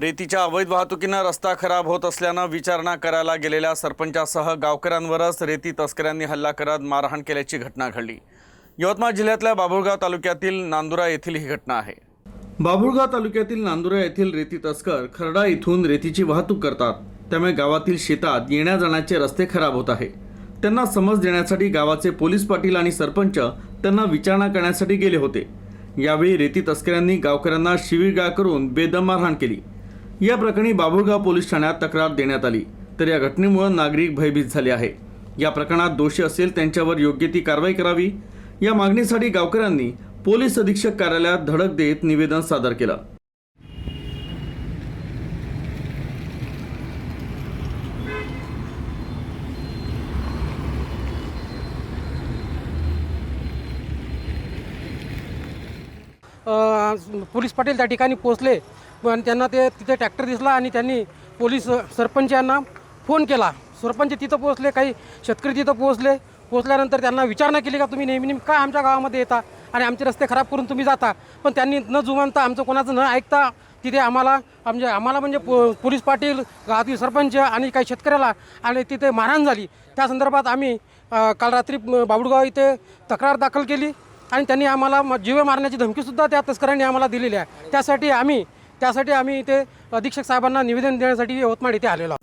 रेतीच्या अवैध वाहतुकीनं रस्ता खराब होत असल्यानं विचारणा करायला गेलेल्या सरपंचासह गावकऱ्यांवरच रेती तस्करांनी हल्ला करत मारहाण केल्याची घटना घडली. यवतमाळ जिल्ह्यातल्या बाभुळगाव तालुक्यातील नांदुरा येथील ही घटना आहे. बाभुळगाव तालुक्यातील नांदुरा येथील रेती तस्कर खरडा इथून रेतीची वाहतूक करतात. त्यामुळे गावातील शेतात येण्या जाण्याचे रस्ते खराब होत आहे. त्यांना समज देण्यासाठी गावाचे पोलीस पाटील आणि सरपंच त्यांना विचारणा करण्यासाठी गेले होते. यावेळी रेती तस्करांनी गावकऱ्यांना शिवीगाळ करून बेदम मारहाण केली. या प्रकरणी बाभुळगाव पोलीस ठाण्यात तक्रार देण्यात आली. तर या घटनेमुळे नागरिक भयभीत झाले आहे. या प्रकरणात दोषी असेल त्यांच्यावर योग्य ती कारवाई करावी. या मागणीसाठी गावकऱ्यांनी पोलीस अधीक्षक कार्यालयात धडक देत निवेदन सादर केलं. पोलीस पाटील त्या ठिकाणी पोचले पण त्यांना ते तिथे ट्रॅक्टर दिसला आणि त्यांनी पोलीस सरपंच यांना फोन केला. सरपंच तिथं पोहोचले काही शेतकरी तिथं पोहोचले. पोहोचल्यानंतर त्यांना विचारणा केली का तुम्ही नेहमी नेहमी का आमच्या गावामध्ये येता आणि आमचे रस्ते खराब करून तुम्ही जाता? पण त्यांनी न जुमानता आमचं कोणाचं न ऐकता तिथे आम्हाला म्हणजे आम्हाला म्हणजे पो पोलीस पाटील गावातील सरपंच आणि काही शेतकऱ्याला आणि तिथे मारहाण झाली. त्या संदर्भात आम्ही काल रात्री बाबुडगाव बाबुळगाव इथे तक्रार दाखल केली. आणि त्यांनी आम्हाला म- जीवे मारण्याची धमकीसुद्धा त्या तस्करांनी आम्हाला दिलेली आहे. त्यासाठी आम्ही त्यासाठी आम्ही इथे अधीक्षक साहेबांना निवेदन देण्यासाठी यवतमाळ इथे आलेलो आहोत.